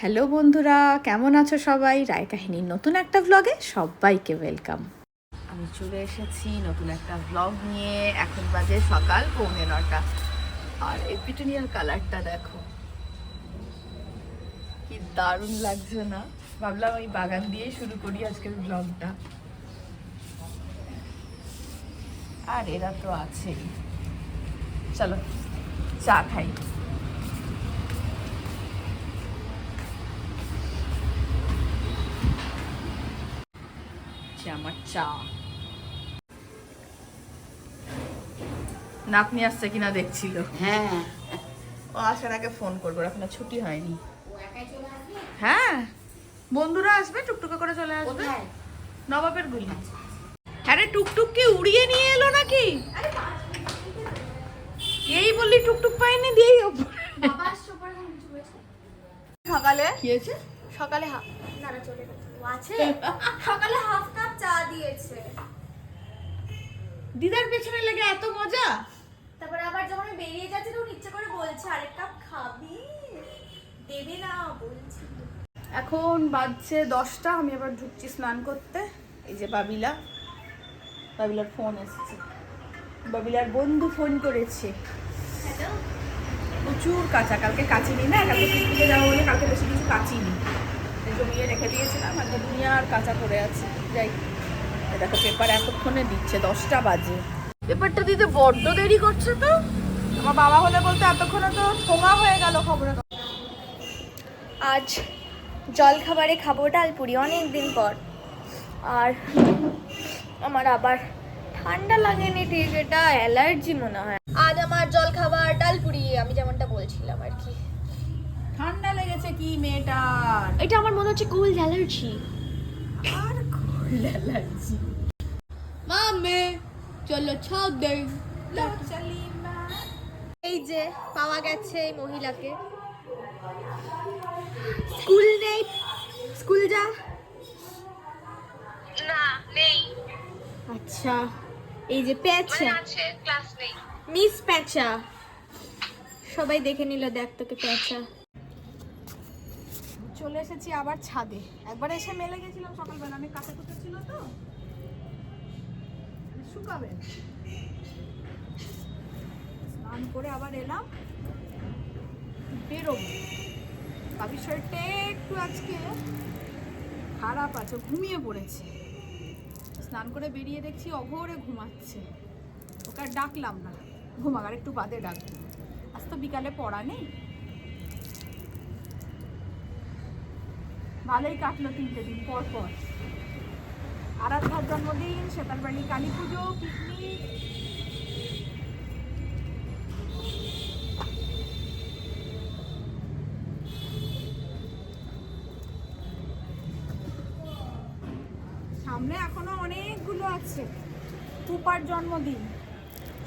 Hello বন্ধুরা, কেমন আছো সবাই? রায় কাহিনীর নতুন একটা ব্লগে সবাইকে ওয়েলকাম আমি চলে এসেছি নতুন একটা ব্লগ নিয়ে। এখন বাজে সকাল পৌনে নটা আর এই পিটুনিয়ার কালারটা দেখো। কি দারুণ লাগছে না? ভাবলাম আমি বাগান দিয়ে শুরু করি আজকের ব্লগটা আর এরা তো আছেই। চলো, চা খাই। আমার চা। নাতনি আসছে কিনা দেখছিল। হ্যাঁ। ও আসার আগে ফোন করব এখনও ছুটি হয়নি। হ্যাঁ বন্ধুরা আসবে টুকটুকে করে চলে আসবে। নবাবের গুলি। হ্যাঁ রে টুকটুক কি উড়িয়ে নিয়ে এলো নাকি? এই বললি টুকটুক পাইনি দিয়েই। সকালে? কি হয়েছে? সকালে হাফ চলে আছে? সকালে হাফ কাপ চা দিয়েছে। দিদার পেছনে লেগে এত মজা? তারপরে আবার যখন বেরিয়ে যাচ্ছি তখন ইচ্ছে করে বলছে আরেক কাপ খাবি? দেবে না বলছি। এখন বাজছে দশটা আমি আবার ঢুকছি স্নান করতে। এই যে বাবিলা। বাবিলার ফোন এসেছে। বাবিলার বন্ধু ফোন করেছে। প্রচুর কাঁচা। কালকে কাচিনি না? কালকে যাব বলে কালকে বেশি কিছু কাচিনি। জমিয়ে রেখে দিয়েছিলাম আর দুনিয়ার কাঁচা পড়ে আছে। যাই দেখো পেপার এতক্ষণে দিচ্ছে দশটা বাজে। পেপারটা দিতে বড্ড দেরি করছে তো। আমার বাবা হলে বলতে এতক্ষণে তো ঠোঙা হয়ে গেল খবরে আজ জল খাবারে খাব ডালপুরি অনেক দিন পর। আর আমার আবার ঠান্ডা লাগেনি ঠিক এটা অ্যালার্জি মনে হয়। আজ আমার জল খাবার ডালপুরি আমি যেমনটা বলছিলাম আর কি। ঠান্ডা লেগেছে কি মেয়েটার? এটা আমার মনে হচ্ছে কোল্ড অ্যালার্জি আর কোল্ড অ্যালার্জি মামে চলো ছাদ দেই। চলি এই যে পাওয়া গেছে এই মহিলাকে। স্কুল নেই? স্কুল যা? না নেই। আচ্ছা এই যে প্যাচা। আছে ক্লাস নেই। মিস প্যাচা। সবাই দেখে নিল দেখ তোকে প্যাচা। চলে এসেছি আবার ছাদে। একবার এসে মেলে গেছিলাম সকালবেলা। আমি কাঁচা কুচো ছিল তো। মানে শুকাবে। স্নান করে আবার এলাম। বেরোবো। বাবির শরীরটা একটু আজকে খারাপ আছে, ঘুমিয়ে পড়েছে। স্নান করে বেরিয়ে দেখছি অঘোরে ঘুমাচ্ছে। ওকে ডাকলাম না। ঘুমাক, আর একটু বাদে ডাকবো। আজ তো বিকালে পড়া নেই। ভালোই কাটলো তিনটে দিন, পর পর। আরাধ্যার জন্মদিন সেতারবাড়ি কালী পুজো পিকনিক সামনে এখনও অনেকগুলো আছে। টুপার জন্মদিন,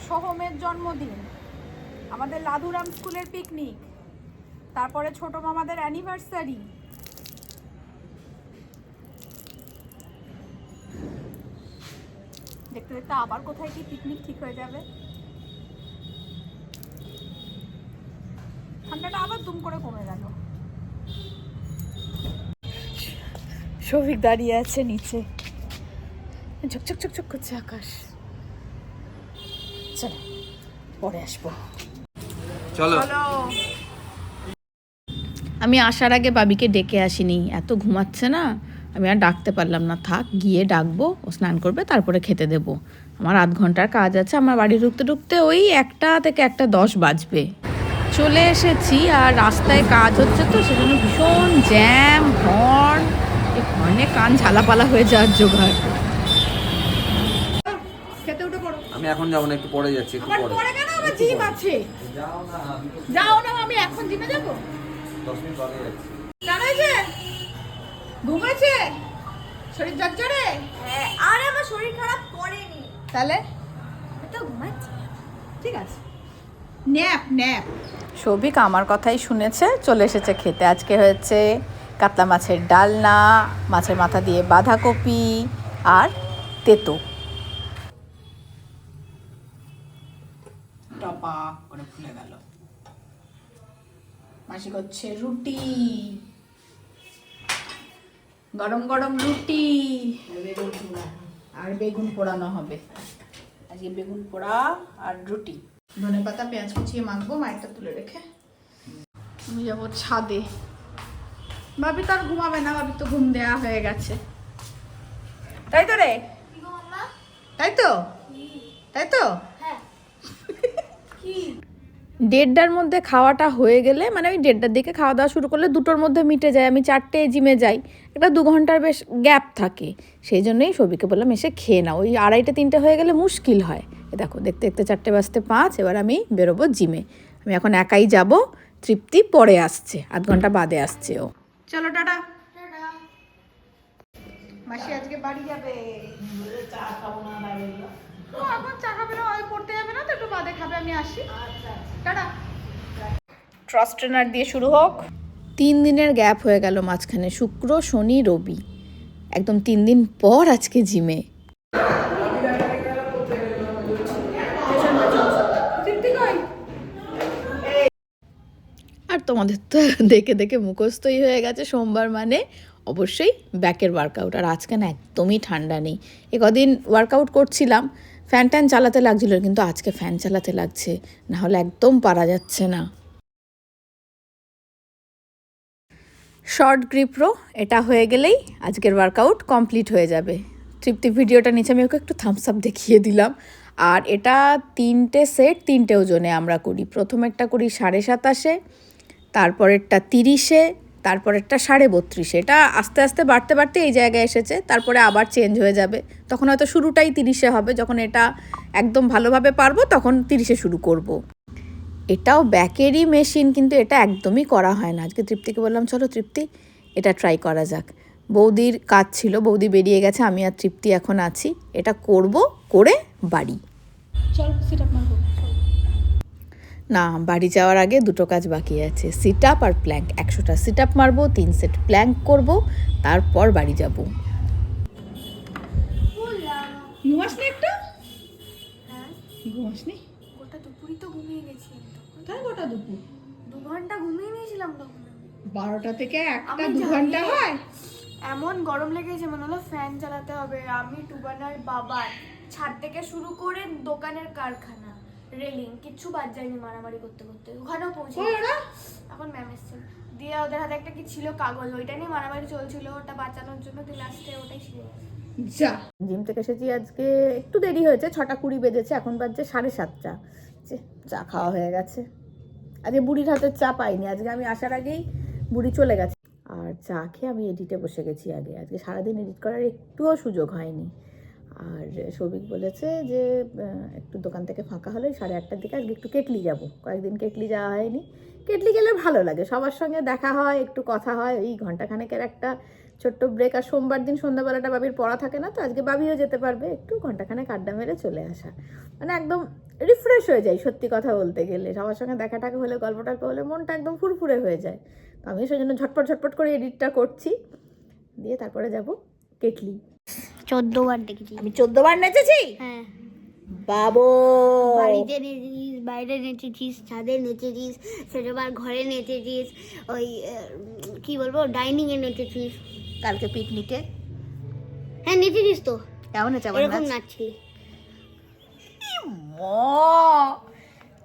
সোহমের জন্মদিন, আমাদের লাদুরাম স্কুলের পিকনিক তারপরে ছোট মামাদের অ্যানিভার্সারি দেখতে দেখতে আবার কোথায় কি পিকনিক ঠিক হয়ে যাবে? ঠান্ডাটা আবার দুম করে কমে গেল। সৌভিক দাঁড়িয়ে আছে নিচে। ঝকঝক ঝকঝক করছে আকাশ। চলো পরে আসব। চলো। চলো। আমি আসার আগে বাবিকে ডেকে আসিনি। এত ঘুমাচ্ছে না। আমি আর ডাকতে পারলাম না থাক গিয়ে ডাকবো ও স্নান করবে তারপরে খেতে দেব। আমার আধ ঘণ্টার কাজ আছে আমার বাড়ি ঢুকতে ঢুকতে ওই একটা থেকে একটা দশ বাজবে। চলে এসেছি আর রাস্তায় কাজ হচ্ছে তো সেজন্য ভীষণ জ্যাম হর্ন এই হর্নে কান ঝালাপালা হয়ে যাওয়ার জোগাড়। খেতে উঠে পড়ো। আমি এখন যাব না একটু পরে যাচ্ছি একটু পরে। পরে কেন? আমার জিম আছে। যাও না যাও না আমি এখন জিমে যাব। দশ মিনিট পরে যাচ্ছি। হয়েছে? শরীর জ্বরে হ্যাঁ আর আমার শরীর খারাপ করেনি। তাহলে? তো ঘুমাচ্ছি। ঠিক আছে। Nap nap. সৌভিক আমার কথাই শুনেছে চলে এসেছে খেতে। আজকে হয়েছে কাতলা মাছের ডালনা মাছের মাথা দিয়ে বাঁধাকপি আর তেতো। টপা করে ফুলে গেল। মাসি করছে রুটি। গরম গরম রুটি। আর বেগুন পোড়ানো হবে। আজকে বেগুন পোড়া আর রুটি। ধনে পাতা পেঁয়াজ কুচিয়ে মাখবো মায়েরটা তুলে রেখে। আমি যাব ছাদে। ভাবি তো আর ঘুমাবে না ভাবি তো ঘুম দেয়া হয়ে গেছে। তাই তো রে? তাই তো? তাই তো? দেড়টার মধ্যে খাওয়াটা হয়ে গেলে মানে ওই দেড়টার দিকে খাওয়া দাওয়া শুরু করলে দুটোর মধ্যে মিটে যায়। আমি চারটে জিমে যাই একটা দু ঘণ্টার বেশ গ্যাপ থাকে। সেই জন্যই সবিকে বললাম এসে খেয়ে নাও। ওই আড়াইটে তিনটে হয়ে গেলে মুশকিল হয়। এ দেখো দেখতে দেখতে চারটে বাজতে পাঁচ এবার আমি বেরোবো জিমে। আমি এখন একাই যাব তৃপ্তি পরে আসছে আধ ঘণ্টা বাদে আসছে ও। চলো টাটা। মাসি আজকে বাড়ি যাবে। চা খাব না ও, এখন চা খাবে না, ওই পড়তে যাবে না, তো একটু বাদে খাবে, আমি আসি। টাটা। ট্রস ট্রেনার দিয়ে শুরু হোক। তিন দিনের গ্যাপ হয়ে গেল মাঝখানে, শুক্র, শনি, রবি। একদম তিন দিন পর আজকে জিমে। আর তোমাদের তো দেখে দেখে মুখস্থই হয়ে গেছে সোমবার মানে। অবশ্যই ব্যাকের ওয়ার্কআউট আর আজকে না একদমই ঠান্ডা নেই। এ কদিন ওয়ার্কআউট করছিলাম ফ্যান ট্যান চালাতে লাগছিল, কিন্তু আজকে ফ্যান চালাতে লাগছে, না হলে একদম পারা যাচ্ছে না। শর্ট গ্রিপ্রো এটা হয়ে গেলেই আজকের ওয়ার্কআউট কমপ্লিট হয়ে যাবে। তৃপ্তি ভিডিওটা নিচে আমি ওকে একটু থামস আপ দেখিয়ে দিলাম। আর এটা তিনটে সেট তিনটে ওজনে আমরা করি। প্রথমেরটা করি সাড়ে সাতাশে, তারপরেরটা তিরিশে তারপরেরটা সাড়ে বত্রিশে। এটা আস্তে আস্তে বাড়তে বাড়তে এই জায়গায় এসেছে, তারপরে আবার চেঞ্জ হয়ে যাবে। তখন হয়তো শুরুটাই তিরিশে হবে, যখন এটা একদম ভালোভাবে পারব তখন তিরিশে শুরু করব। এটাও ব্যাকেরই মেশিন কিন্তু এটা একদমই করা হয় না। আজকে তৃপ্তিকে বললাম, চলো তৃপ্তি, এটা ট্রাই করা যাক। বৌদির কাজ ছিল, বৌদি বেরিয়ে গেছে, আমি আর তৃপ্তি এখন আছি। এটা করব, করে বাড়ি। চল না বাড়ি যাওয়ার আগে দুটো কাজ বাকি আছে। সিট আপ আর প্ল্যাঙ্ক একশোটা সিট আপ মারবো তিন সেট প্ল্যাঙ্ক করব তারপর বাড়ি যাব। ঘুমাসনি একটু? হ্যাঁ। ঘুমাসনি গোটা দুপুরই তো ঘুমিয়ে গেছি। কোথায় গোটা দুপুর? দু ঘণ্টা ঘুমিয়ে নিয়েছিলাম তখন। বারোটা থেকে একটা দু ঘণ্টা হয়? এমন গরম লেগেছে মনে হলো ফ্যান চালাতে হবে। আমি টুবানার বাবার ছাদ থেকে শুরু করে দোকানের কারখানা। রেলিং কিচ্ছু বাদ যায়নি মারামারি করতে করতে। ওখানেও পৌঁছে? এখন ম্যাম এসছেন দিয়ে ওদের হাতে একটা কি ছিল? কাগজ ওইটা নিয়ে মারামারি চলছিল ওটা বাঁচানোর জন্য দিয়ে লাস্টে ওটাই ছিল। যা। জিম থেকে এসেছি আজকে একটু দেরি হয়েছে ছটা কুড়ি বেজেছে এখন বাজছে সাড়ে সাতটা। চা খাওয়া হয়ে গেছে। আজকে বুড়ির হাতের চা পাইনি আজকে আমি আসার আগেই বুড়ি চলে গেছে। আর চা খেয়ে আমি এডিটে বসে গেছি আগে আজকে সারাদিন এডিট করার একটুও সুযোগ হয়নি। আর সৌভিক বলেছে যে একটু দোকান থেকে ফাঁকা হলে ওই সাড়ে আটটার দিকে আজকে একটু কেটলি যাব। কয়েকদিন কেটলি যাওয়া হয়নি। কেটলি গেলে ভালো লাগে। সবার সঙ্গে দেখা হয়, একটু কথা হয়। এই ঘন্টাখানেকের একটা ছোট্ট ব্রেক আর সোমবার দিন সন্ধ্যাবেলাটা বাবির পড়া থাকে না, তো আজকে বাবিও যেতে পারবে। একটু ঘন্টাখানেক আড্ডা মেরে চলে আসা। মানে একদম রিফ্রেশ হয়ে যায় সত্যি কথা বলতে গেলে। সবার সঙ্গে দেখা টাকা হলে গল্প টল্প হলে মনটা একদম ফুরফুরে হয়ে যায়। তো আমি সেই জন্য ঝটপট ঝটপট করে এডিটটা করছি। দিয়ে তারপরে যাব কেটলি। চোদ্দ বার দেখেছি। আমি চোদ্দ বার নেচেছি? হ্যাঁ। বাবো! বাড়িতে নেচেছিস বাইরে নেচেছিস ছাদে নেচেছিস ছোটবার ঘরে নেচেছিস ওই কি বলব ডাইনিং এ নেচেছিস। কালকে পিকনিকে? হ্যাঁ নেচেছিস তো। কেমন আমার এরকম? নাচছিলি।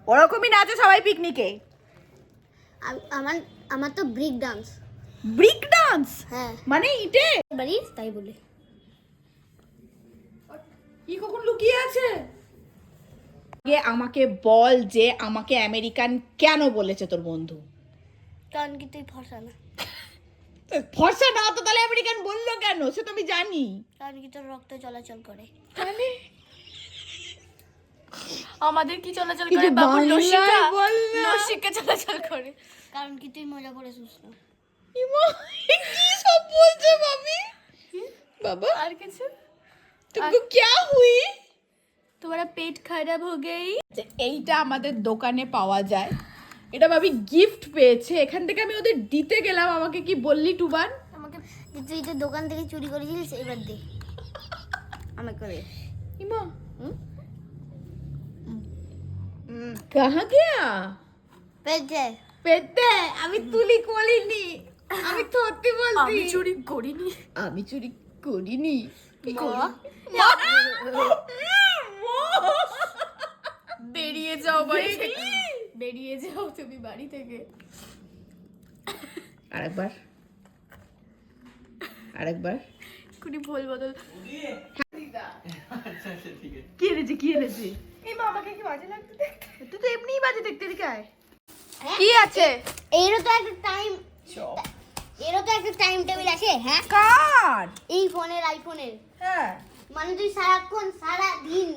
ওরকমই নাচে সবাই পিকনিকে। আম- আমার আমার তো ব্রিক ডান্স। Brick dance? হ্যাঁ। মানে ইটে? বাড়ি তাই বলে। কি কখন লুকিয়ে আছে? আগে আমাকে বল যে আমাকে আমেরিকান কেন বলেছে তোর বন্ধু। কারণ কি তুই ফসা না। ফর্সা না তো তাহলে আমেরিকান বলল কেন? সে তো আমি জানি। কারণ কি তোর রক্ত চলাচল করে। মানে? আমাদের কি চলাচল করে বাবু? লসিকা বল না। লসিকা চলাচল করে। কারণ কি তুই মজা করে সুস্থ। ইমা, কি সব বলছে বাবা। আর কিছু? तुमको क्या हुई তোমার পেট খারাপ হয়ে গেই যে এইটা আমাদের দোকানে পাওয়া যায় এটা ভাবি গিফট পেয়েছে এখান থেকে আমি ওদের দিতে গেলাম আমাকে কি বললি টুবান আমাকে যে তুই তো দোকান থেকে চুরি করেছিলিস এবার দে আমাকে দে ইমা কাহা গিয়া পেয়েছে পেতে আমি তুলি করিনি আমি সত্যি বল আমি চুরি করিনি আমি চুরি করিনি বেরিয়ে যাও বাড়ি থেকে। বেরিয়ে যাও তুমি বাড়ি থেকে। আরেকবার। আরেকবার। কুড়ি ভুল বদল। কি এনেছে কি এনেছে? এই মা কি বাজে লাগতো তুই তো এমনিই বাজে দেখতে এদিকে আয়। কি আছে? এরও তো একটা টাইম এরও তো একটা টাইম টেবিল আছে হ্যাঁ? কার? এই ফোনের আইফোনের। হ্যাঁ। মানে তুই সারাক্ষণ সারা দিন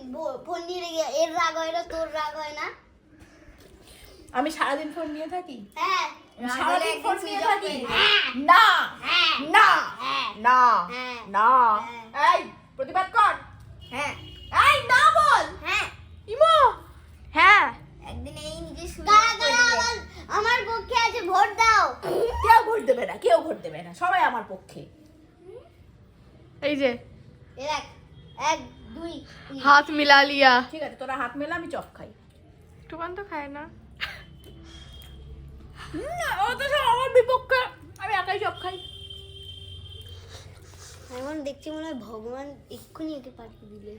ফোন নিয়ে এর রাগ হয় না তোর রাগ হয় না? আমি সারাদিন ফোন নিয়ে থাকি? হ্যাঁ। সারাদিন ফোন নিয়ে থাকি? হ্যাঁ। না হ্যাঁ। না হ্যাঁ। না হ্যাঁ। না। এই প্রতিবাদ কর। হ্যাঁ। এই না বল। হ্যাঁ। ইমো। হ্যাঁ। একদিন এই নিজে কারা কারা আমার আমার পক্ষে আছে ভোট দাও। কেউ ভোট দেবে না কেউ ভোট দেবে না সবাই আমার পক্ষে। এই যে। দেখ এক দুই হাত মিলা লিয়া। ঠিক আছে তোরা হাত মেলা আমি চপ খাই। টুবান তো খায় না। ও তো সব আমার বিপক্ষে। আমি একাই চপ খাই। এখন দেখছি মনে হয় ভগবান এক্ষুনি একে পাঠিয়ে দিলে।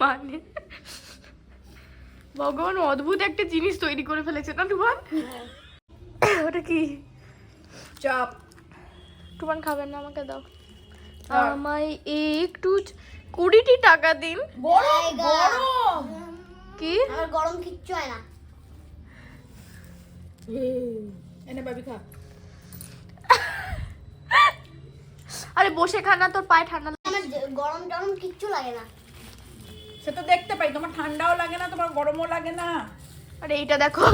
মানে? ভগবান অদ্ভুত একটা জিনিস তৈরি করে ফেলেছে না টুবান ওটা কি? চপ। টুবান খাবেন না আমাকে দাও। আর? আমায় একটু কুড়িটি টাকা দিন। কি? আমার গরম কিচ্ছু হয় না। এনে বাবি খা। আরে বসে খানা তোর পায়ে ঠান্ডা আমার গরম টরম কিচ্ছু লাগে না। সে তো দেখতে পাই তোমার ঠান্ডাও লাগে না তোমার গরমও লাগে না। আরে এইটা দেখো।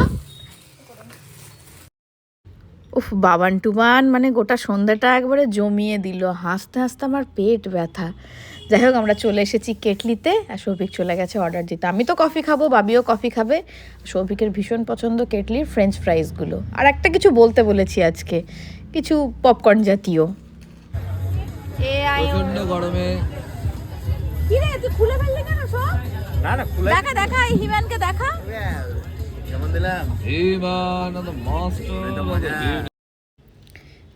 উফ বাবান টুবান মানে গোটা সন্ধ্যাটা একবারে জমিয়ে দিল। হাসতে হাসতে আমার পেট ব্যথা। যাই হোক আমরা চলে এসেছি কেটলিতে আর সৌভিক চলে গেছে অর্ডার দিতে। আমি তো কফি খাব বাবিও কফি খাবে। সৌভিকের ভীষণ পছন্দ কেটলির ফ্রেঞ্চ ফ্রাইসগুলো আর একটা কিছু বলতে বলেছি আজকে কিছু পপকর্ন জাতীয়। এ আই প্রচণ্ড গরমে। কি রে তুই খুলে ফেললি কেন সব? না না দেখা দেখা এই হিমানকে দেখা।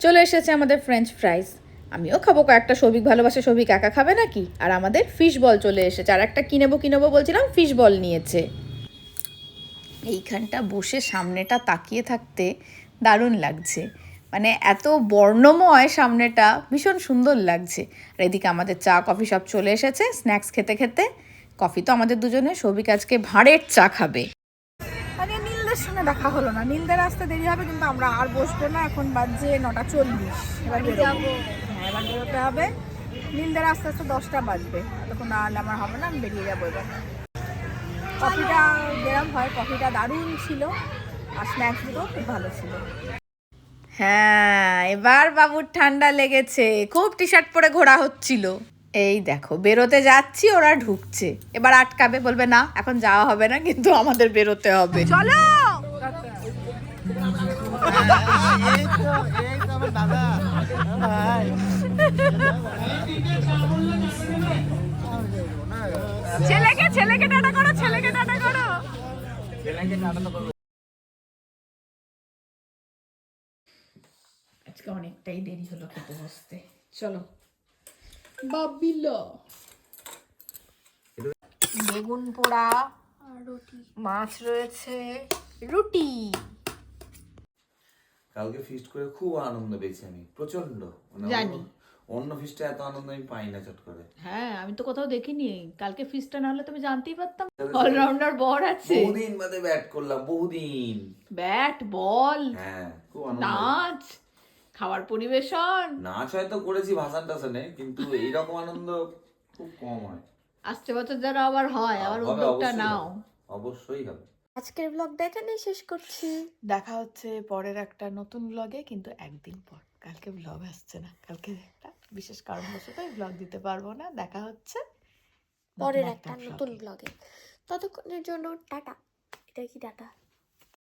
চলে এসেছে আমাদের ফ্রেঞ্চ ফ্রাইস আমিও খাব কয়েকটা। সৌভিক ভালোবাসে সৌভিক একা খাবে নাকি? আর আমাদের ফিশ বল চলে এসেছে। আর একটা কিনেবো কিনেবো বলছিলাম ফিশ বল নিয়েছে। এইখানটা বসে সামনেটা তাকিয়ে থাকতে দারুণ লাগছে। মানে এত বর্ণময় সামনেটা ভীষণ সুন্দর লাগছে। আর এদিকে আমাদের চা কফি সব চলে এসেছে স্ন্যাক্স খেতে খেতে। কফি তো আমাদের দুজনে সৌভিক আজকে ভাঁড়ের চা খাবে। নীলদের সঙ্গে দেখা হলো না। নীলদের আসতে দেরি হবে কিন্তু আমরা আর বসবো না। এখন বাজছে নটা চল্লিশ। এবার বেরোবো। হ্যাঁ এবার বেরোতে হবে। নীলদের আস্তে আস্তে দশটা বাজবে। এতক্ষণ না হলে আমার হবে না আমি বেরিয়ে যাব এবার। কফিটা যেরকম হয় কফিটা দারুণ ছিল। আর স্ন্যাক্সগুলো খুব ভালো ছিল। হ্যাঁ এবার বাবুর ঠান্ডা লেগেছে। খুব টি শার্ট পরে ঘোরা হচ্ছিল। এই দেখো বেরোতে যাচ্ছি ওরা ঢুকছে। এবার আটকাবে বলবে না এখন যাওয়া হবে না কিন্তু আমাদের বেরোতে হবে। চলো! ছেলেকে ছেলেকে টাটা করো ছেলেকে টাটা করো। আজকে অনেকটাই দেরি হলো খেতে বসতে। চলো। বাবিল। বেগুন পোড়া মাছ রয়েছে রুটি। কালকে ফিস্ট করে খুব আনন্দ পেয়েছি আমি প্রচণ্ড মানে জানি। অন্য- ফিস্টে এত আনন্দ আমি পাই না চট করে। হ্যাঁ আমি তো কোথাও দেখিনি। কালকে ফিসটা না হলে তুমি জানতেই পারতাম। অলরাউন্ডার বর আছে। বহুদিন বাদে ব্যাট করলাম বহুদিন। ব্যাট বল হ্যাঁ খুব আনন্দ। নাচ। খাবার পরিবেশন। নাচ হয়তো করেছি ভাসান টাসানে কিন্তু এইরকম আনন্দ খুব কম হয়। আসছে বছর যারা আবার হয় আবার উদ্যোগটা নাও। অবশ্যই হবে। আজকের ব্লগটা এখানেই শেষ করছি। দেখা হচ্ছে পরের একটা নতুন ব্লগে কিন্তু একদিন পর। কালকে ব্লগ আসছে না। কালকে একটা বিশেষ কারণবশত এই ব্লগ দিতে পারব না। দেখা হচ্ছে পরের একটা নতুন ব্লগে ততক্ষণের জন্য টাটা। এটা কি টাটা?